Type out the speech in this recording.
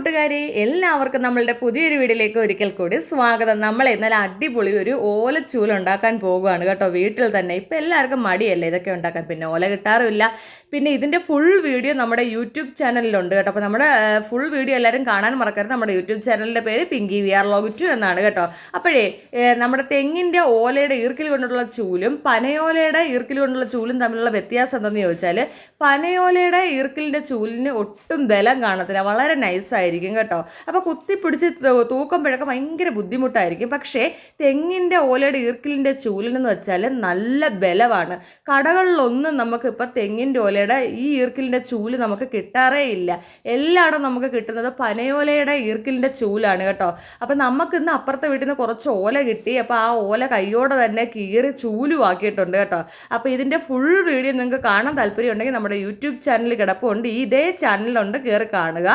കൂട്ടുകാരെ എല്ലാവർക്കും നമ്മളുടെ പുതിയൊരു വീഡിയോയിലേക്ക് ഒരിക്കൽ കൂടി സ്വാഗതം. നമ്മൾ ഇന്നലെ അടിപൊളി ഒരു ഓലച്ചൂല ഉണ്ടാക്കാൻ പോകുകയാണ് കേട്ടോ. വീട്ടിൽ തന്നെ ഇപ്പം എല്ലാവർക്കും മടിയല്ലേ ഇതൊക്കെ ഉണ്ടാക്കാൻ? പിന്നെ ഓല കിട്ടാറുമില്ല. പിന്നെ ഇതിന്റെ ഫുൾ വീഡിയോ നമ്മുടെ യൂട്യൂബ് ചാനലിലുണ്ട് കേട്ടോ. അപ്പോൾ നമ്മുടെ ഫുൾ വീഡിയോ എല്ലാവരും കാണാൻ മറക്കരുത്. നമ്മുടെ യൂട്യൂബ് ചാനലിന്റെ പേര് Pinky V R log two എന്നാണ് കേട്ടോ. അപ്പോഴേ നമ്മുടെ തെങ്ങിന്റെ ഓലയുടെ ഈർക്കിൽ കൊണ്ടുള്ള ചൂലും പനയോലയുടെ ഈർക്കിൽ കൊണ്ടുള്ള ചൂലും തമ്മിലുള്ള വ്യത്യാസം എന്തെന്ന് ചോദിച്ചാൽ പനയോലയുടെ ഈർക്കിലിന്റെ ചൂലിന് ഒട്ടും ബലം കാണത്തില്ല. വളരെ നൈസായിരിക്കും കേട്ടോ. അപ്പോൾ കുത്തിപ്പിടിച്ച് തൂക്കുമ്പോഴൊക്കെ ഭയങ്കര ബുദ്ധിമുട്ടായിരിക്കും. പക്ഷേ തെങ്ങിന്റെ ഓലയുടെ ഈർക്കിലിന്റെ ചൂലിനെന്ന് വെച്ചാൽ നല്ല ബലമാണ്. കടകളിലൊന്നും നമുക്കിപ്പോൾ തെങ്ങിന്റെ ഓലയുടെ ഈ ഈർക്കിലിന്റെ ചൂൽ നമുക്ക് കിട്ടാറേ ഇല്ല. എല്ലായിടും നമുക്ക് കിട്ടുന്നത് പനയോലയുടെ ഈർക്കിലിന്റെ ചൂലാണ് കേട്ടോ. അപ്പോൾ നമുക്ക് ഇന്ന് അപ്പുറത്തെ വീട്ടിൽ നിന്ന് കുറച്ച് ഓല കിട്ടി. അപ്പോൾ ആ ഓല കൈയോടെ തന്നെ കീറി ചൂലുവാക്കിയിട്ടുണ്ട് കേട്ടോ. അപ്പോൾ ഇതിന്റെ ഫുൾ വീഡിയോ നിങ്ങൾക്ക് കാണാൻ താല്പര്യം ഉണ്ടെങ്കിൽ നമ്മുടെ യൂട്യൂബ് ചാനൽ കിടപ്പുണ്ട്. ഈ ഇതേ ചാനലുണ്ട് കയറി കാണുക.